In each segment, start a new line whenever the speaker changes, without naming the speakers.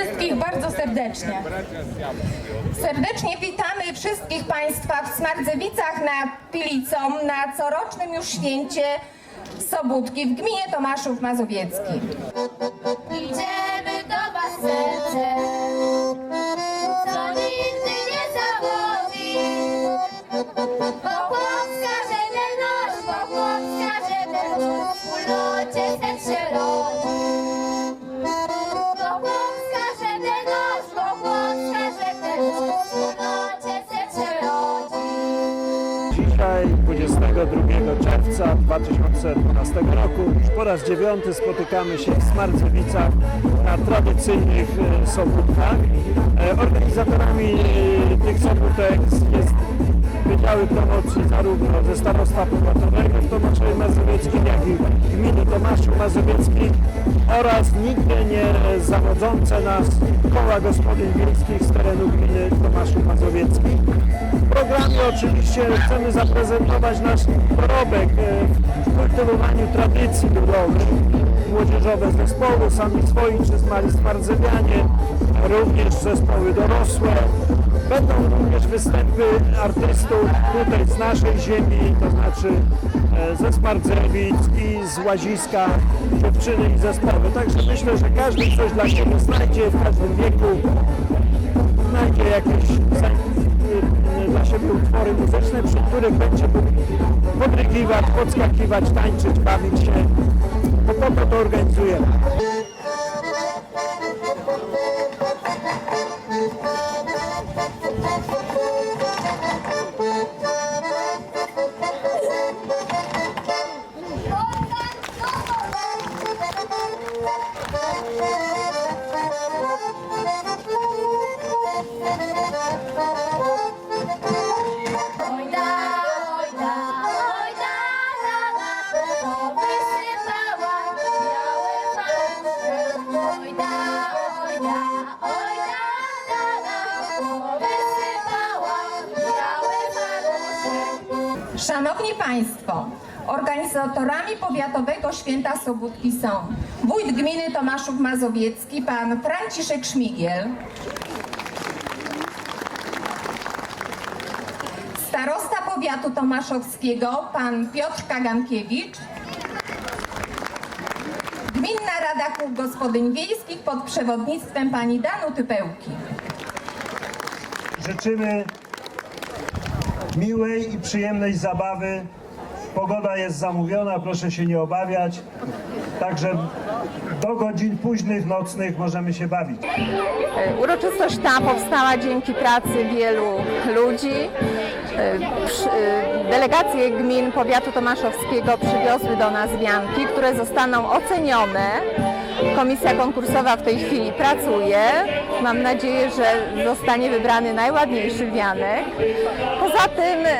Wszystkich bardzo serdecznie. Serdecznie witamy wszystkich Państwa w Smardzewicach nad Pilicą na corocznym już święcie Sobótki w gminie Tomaszów Mazowiecki.
22 czerwca 2012 roku, po raz dziewiąty spotykamy się w Smardzewicach na tradycyjnych e, sobótkach. E, Organizatorami e, tych sobótek jest Wydziały Promocji zarówno ze Starostwa Powiatowego w Tomaszowie Mazowieckim, jak i Gminy Tomaszów Mazowieckich oraz nigdy nie zawodzące nas koła gospodyń wiejskich z terenu gminy Tomaszów Mazowiecki. W programie oczywiście chcemy zaprezentować nasz dorobek e, w kultywowaniu tradycji ludowych, młodzieżowe zespoły, sami swoi czy zmali Smarzewianie, również zespoły dorosłe. Będą również występy artystów tutaj z naszej ziemi, to znaczy e, ze Smardzewic i z Łaziska, dziewczyny i zespoły. Także myślę, że każdy coś dla siebie znajdzie w każdym wieku znajdzie jakieś y, dla siebie utwory muzyczne, przy których będzie mógł podrygiwać, podskakiwać, tańczyć, bawić się. Bo po to to organizujemy.
Państwo, organizatorami Powiatowego Święta Sobótki są wójt gminy Tomaszów Mazowiecki, pan Franciszek Szmigiel, starosta powiatu tomaszowskiego, pan Piotr Kagankiewicz, Gminna Rada Kół Gospodyń Wiejskich pod przewodnictwem pani Danuty Pełki.
Życzymy miłej i przyjemnej zabawy. Pogoda jest zamówiona, proszę się nie obawiać. Także do godzin późnych, nocnych możemy się bawić.
Uroczystość ta powstała dzięki pracy wielu ludzi. E, e, Delegacje gmin powiatu tomaszowskiego przywiozły do nas wianki, które zostaną ocenione. Komisja konkursowa w tej chwili pracuje. Mam nadzieję, że zostanie wybrany najładniejszy wianek. Poza tym, e,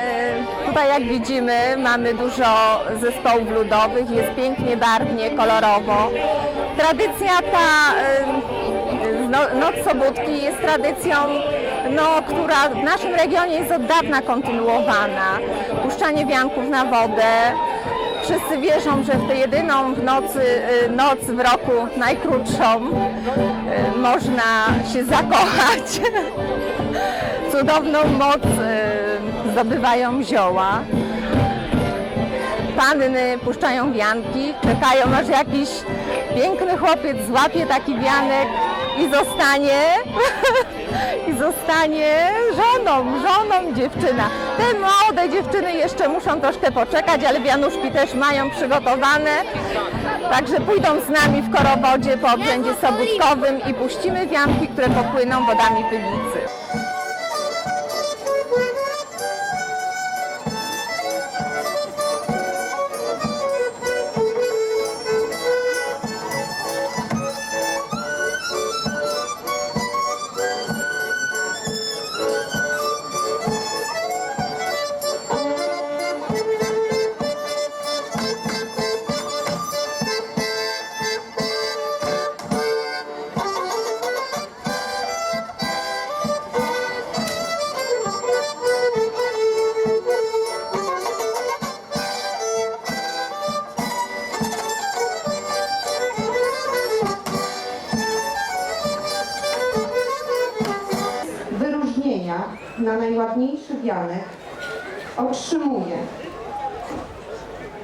tutaj jak widzimy, mamy dużo zespołów ludowych, jest pięknie, barwnie, kolorowo. Tradycja ta e, no, Noc Sobótki jest tradycją, no, która w naszym regionie jest od dawna kontynuowana. Puszczanie wianków na wodę. Wszyscy wierzą, że w tę jedyną w nocy, y, noc w roku, najkrótszą, y, można się zakochać. Cudowną moc y, zdobywają zioła. Panny puszczają wianki, czekają aż jakiś piękny chłopiec złapie taki wianek i zostanie i zostanie żoną, żoną dziewczyna. Te młode dziewczyny jeszcze muszą troszkę poczekać, ale wianuszki też mają przygotowane. Także pójdą z nami w korowodzie po obrzędzie sobótkowym i puścimy wianki, które popłyną wodami Pylicy.
Wianek otrzymuje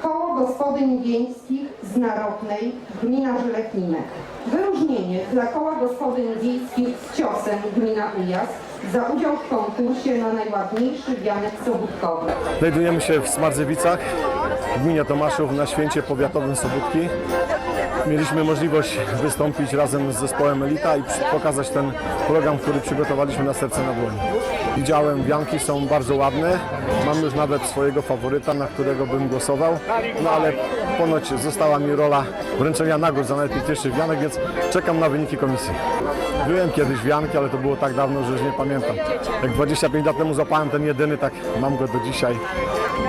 Koło Gospodyń Wiejskich z Naropnej, gmina Żelekninek. Wyróżnienie dla Koła Gospodyń Wiejskich z Ciosem, gmina Ujas, za udział w konkursie na najładniejszy wianek sobótkowy.
Znajdujemy się w Smardzewicach, w gminie Tomaszów na święcie powiatowym Sobótki. Mieliśmy możliwość wystąpić razem z zespołem Elita i pokazać ten program, który przygotowaliśmy na serce na dłoni. Widziałem, wianki są bardzo ładne. Mam już nawet swojego faworyta, na którego bym głosował. No ale ponoć została mi rola wręczenia nagród za najpiękniejszy wianek, więc czekam na wyniki komisji. Byłem kiedyś wianki, ale to było tak dawno, że już nie pamiętam. Jak 25 lat temu zapałem ten jedyny, tak mam go do dzisiaj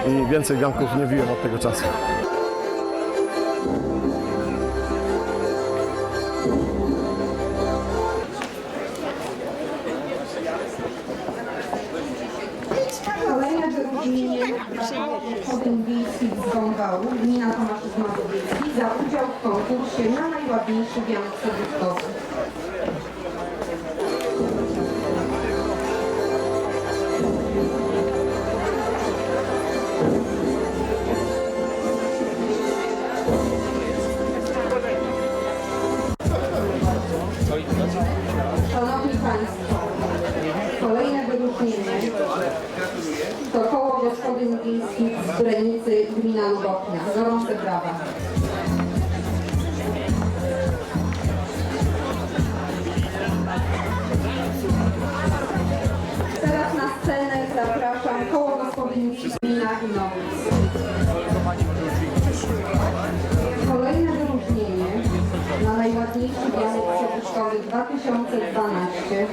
i więcej wianków nie wiłem od tego czasu.
Konkursie na najładniejszy wianek sobótkowy. Kolejne wyróżnienie na najładniejszy wianek sobótkowy 2012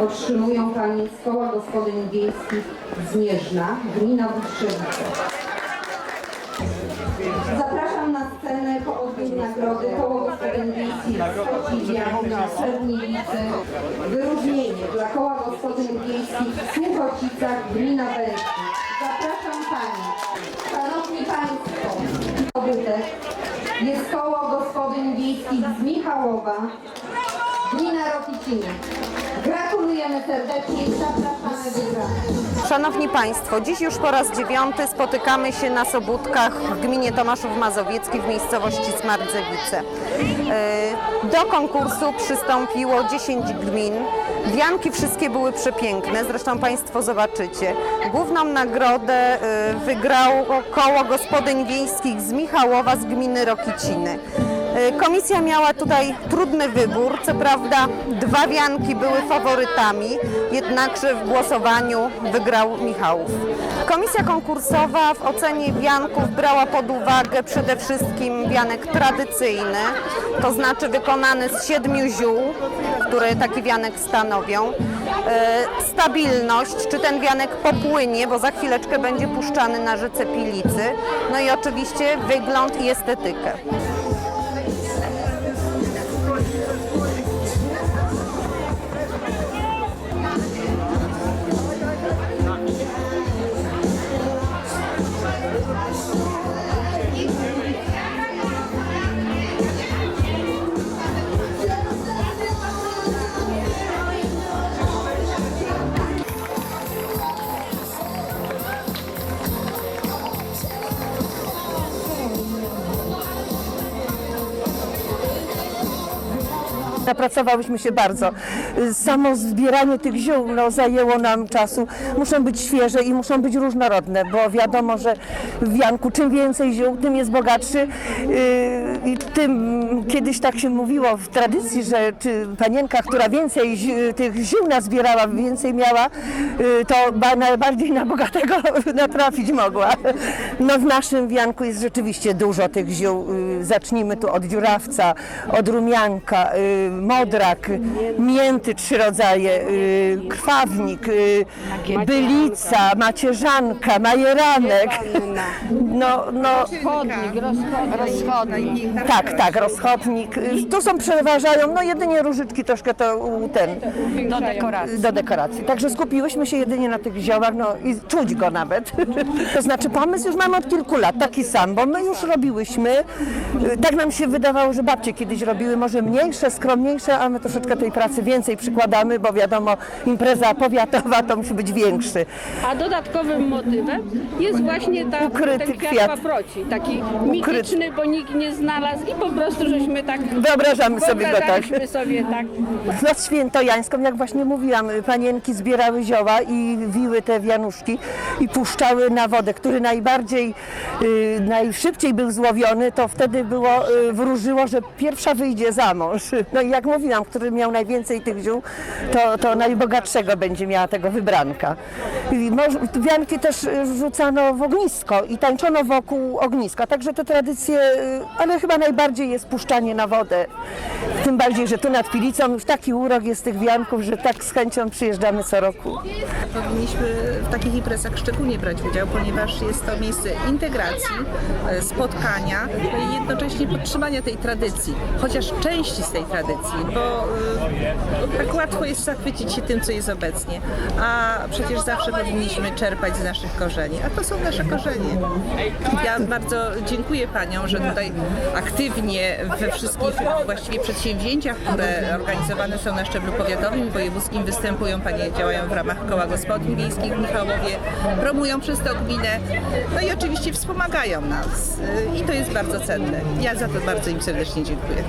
otrzymują Panie z Koła Gospodyń Wiejskich Zmierzna, gmina Butrzewice. Zapraszam na scenę po odbiór nagrody Koło Gospodyń Wiejskich z Kociwia. Wyróżnienie dla Koła Gospodyń Wiejskich w Słuchocicach, gmina Bęcznik. Zapraszam Pani. Szanowni Państwo, Pobytek jest koło gospodyń wiejskich z Michałowa, gmina Rokiciny. Gratulujemy serdecznie i zapraszamy wygranych.
Szanowni Państwo, dziś już po raz dziewiąty spotykamy się na Sobótkach w gminie Tomaszów Mazowiecki w miejscowości Smardzewice. E, Do konkursu przystąpiło 10 gmin. Wianki wszystkie były przepiękne, zresztą Państwo zobaczycie. Główną nagrodę e, wygrało koło gospodyń wiejskich z Michałowa z gminy Rokiciny. E, Komisja miała tutaj trudny wybór. Co prawda dwa wianki były faworytami, jednakże w głosowaniu wygrał Michałów. Komisja konkursowa w ocenie wianków brała pod uwagę przede wszystkim wianek tradycyjny, to znaczy wykonany z siedmiu ziół, które taki wianek stanowią. E, Stabilność, czy ten wianek popłynie, bo za chwileczkę będzie puszczany na rzece Pilicy. No i oczywiście wygląd i estetykę.
Napracowałyśmy się bardzo. Samo zbieranie tych ziół no, zajęło nam czasu. Muszą być świeże i muszą być różnorodne, bo wiadomo, że w wianku czym więcej ziół, tym jest bogatszy. Yy, I tym kiedyś tak się mówiło w tradycji, że panienka, która więcej tych ziół nazbierała, więcej miała, yy, to ba- najbardziej na bogatego natrafić mogła. No w naszym wianku jest rzeczywiście dużo tych ziół. Yy, Zacznijmy tu od dziurawca, od rumianka, modrak, mięty trzy rodzaje, y, krwawnik, y, bylica, macierzanka, majeranek. No, no, rozchodnik. Tak, tak, rozchodnik. To są przeważają, no jedynie różyczki troszkę to ten. Do dekoracji. Do dekoracji. Także skupiłyśmy się jedynie na tych ziołach, no i czuć go nawet. To znaczy pomysł już mamy od kilku lat, taki sam, bo my już robiłyśmy, tak nam się wydawało, że babcie kiedyś robiły, może mniejsze, skromniejsze mniejsze, a my troszeczkę tej pracy więcej przykładamy, bo wiadomo, impreza powiatowa to musi być większy.
A dodatkowym motywem jest właśnie ta,
Ukryty
ten kwiat,
kwiat.
paproci, taki mityczny, bo nikt nie znalazł i po prostu żeśmy tak
Wyobrażamy sobie go tak.
wyobrażaliśmy sobie tak.
W noc świętojańską, jak właśnie mówiłam, panienki zbierały zioła i wiły te wianuszki i puszczały na wodę, który najbardziej, y, najszybciej był złowiony, to wtedy było, y, wróżyło, że pierwsza wyjdzie za mąż. No i jak mówiłam, który miał najwięcej tych ziół, to, to najbogatszego będzie miała tego wybranka. I wianki też y, wrzucano w ognisko i tańczono wokół ogniska, także te tradycje, y, ale chyba najbardziej jest puszczanie na wodę. Tym bardziej, że tu nad Pilicą już taki urok jest tych wianków, że tak z chęcią przyjeżdżamy co roku.
Powinniśmy w takich imprezach szczególnie brać udział, ponieważ jest to miejsce integracji, e, spotkania no i jednocześnie podtrzymania tej tradycji, chociaż części z tej tradycji, bo e, tak łatwo jest zachwycić się tym, co jest obecnie, a przecież zawsze powinniśmy czerpać z naszych korzeni, a to są nasze korzenie. Ja bardzo dziękuję Paniom, że tutaj aktywnie we wszystkich właściwie przedsięwzięciach, które organizowane są na szczeblu powiatowym i wojewódzkim występują Panie, działają w ramach koła gospodyń wiejskich w Michałowie, promują przez to gminę, no i oczywiście wspomagają nas y, i to jest bardzo cenne. Ja za to bardzo im serdecznie dziękuję.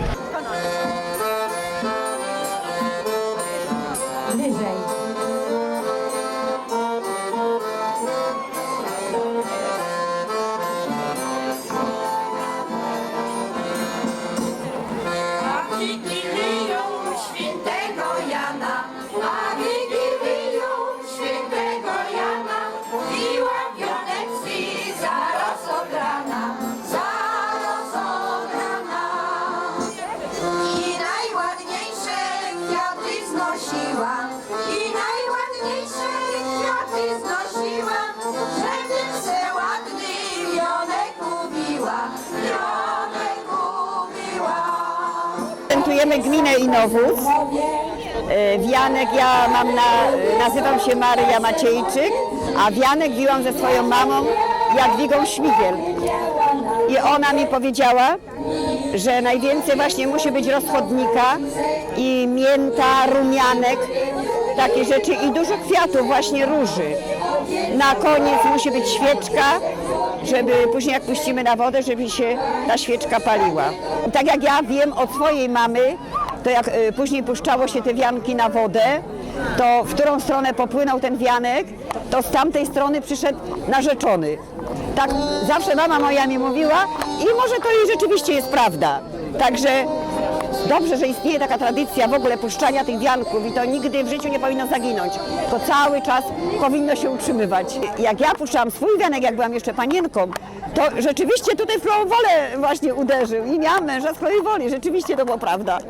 Reprezentujemy gminę Inowódz. E, Wianek, ja mam na, nazywam się Maryja Maciejczyk, a wianek wiłam ze swoją mamą Jadwigą Śmigiel. I ona mi powiedziała, że najwięcej właśnie musi być rozchodnika i mięta, rumianek, takie rzeczy i dużo kwiatów, właśnie róży. Na koniec musi być świeczka, żeby później jak puścimy na wodę, żeby się ta świeczka paliła. I tak jak ja wiem od swojej mamy, to jak y, później puszczało się te wianki na wodę, to w którą stronę popłynął ten wianek, to z tamtej strony przyszedł narzeczony. Tak zawsze mama moja mi mówiła i może to jej rzeczywiście jest prawda. Także Dobrze, że istnieje taka tradycja w ogóle puszczania tych wianków i to nigdy w życiu nie powinno zaginąć. To cały czas powinno się utrzymywać. Jak ja puszczałam swój wianek, jak byłam jeszcze panienką, to rzeczywiście tutaj w wolę właśnie uderzył i miałam męża z woli. Rzeczywiście to była prawda.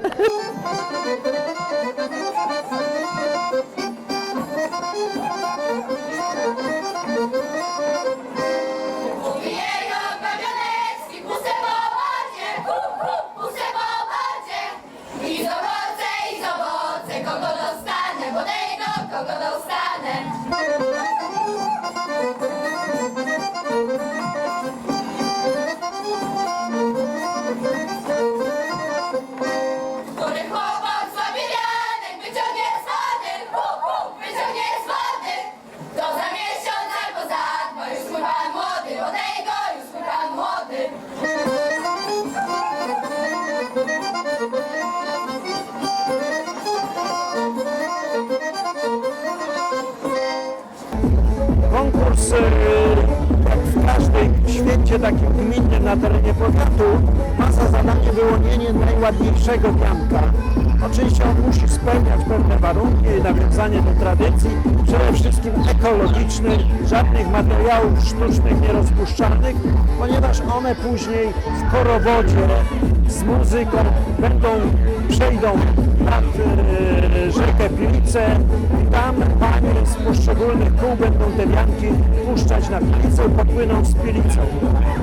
jak w każdej święcie takim gminnym na terenie powiatu, ma za zadanie wyłonienie najładniejszego wianka. Oczywiście on musi spełniać pewne warunki, nawiązanie do tradycji, przede wszystkim ekologicznych, żadnych materiałów sztucznych nie rozpuszczalnych, ponieważ one później w korowodzie z muzyką będą, przejdą nad e, rzekę Pilicę i tam poszczególnych kół będą te wianki puszczać na Pilicę popłyną z Pilicą.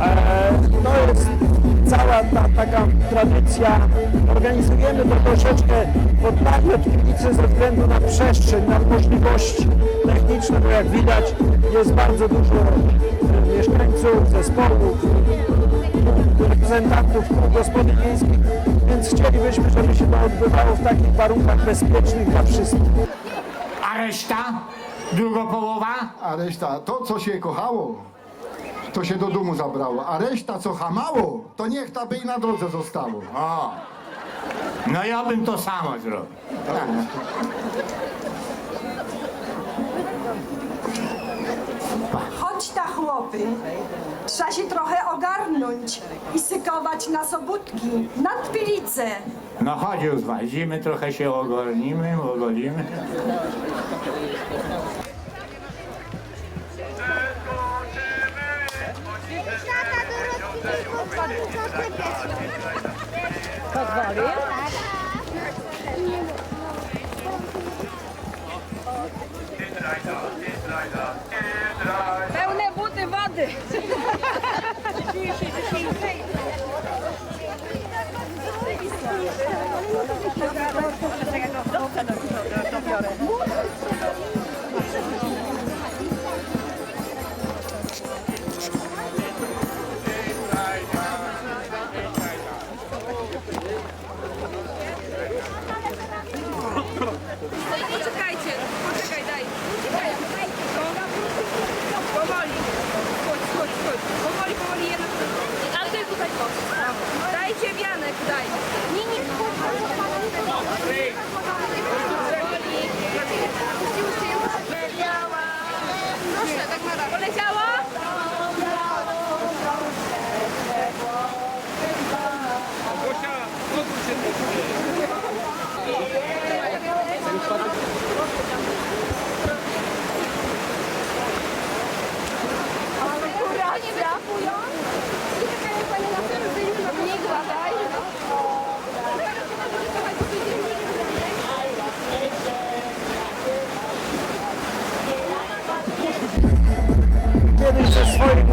E, to jest cała ta taka tradycja. Organizujemy to troszeczkę w oddali od Pilicy ze względu na przestrzeń, na możliwości techniczne, bo jak widać jest bardzo dużo e, mieszkańców, zespołów, reprezentantów kół gospodyń wiejskich, więc chcielibyśmy, żeby się to odbywało w takich warunkach bezpiecznych dla wszystkich.
A reszta? Drugopołowa?
A reszta, to co się kochało, to się do domu zabrało. A reszta co hamało, to niech ta by i na drodze zostało.
O! No ja bym to samo zrobił.
Chodź ta chłopy, trzeba się trochę ogarnąć i sykować na sobótki, nad Pilicę.
No chodź już, wadzimy, trochę się ogolimy, ogolimy.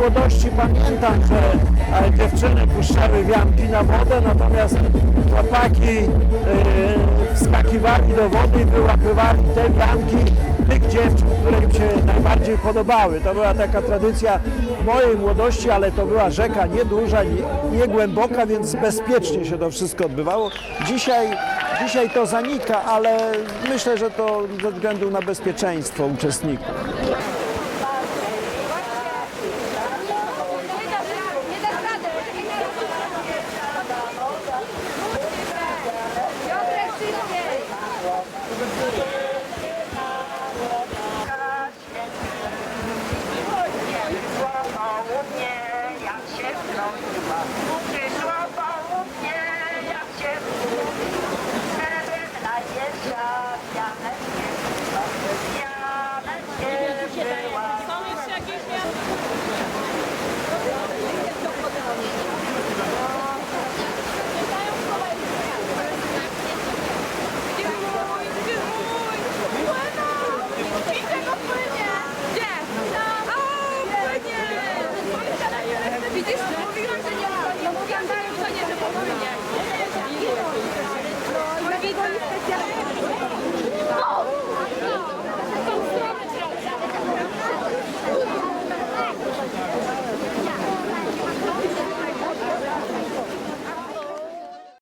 Młodości pamiętam, że e, dziewczyny puszczały wianki na wodę, natomiast chłopaki e, wskakiwali do wody i wyłapywali te wianki tych dziewczyn, które im się najbardziej podobały. To była taka tradycja mojej młodości, ale to była rzeka nieduża, nie, nie głęboka, więc bezpiecznie się to wszystko odbywało. Dzisiaj, dzisiaj to zanika, ale myślę, że to ze względu na bezpieczeństwo uczestników.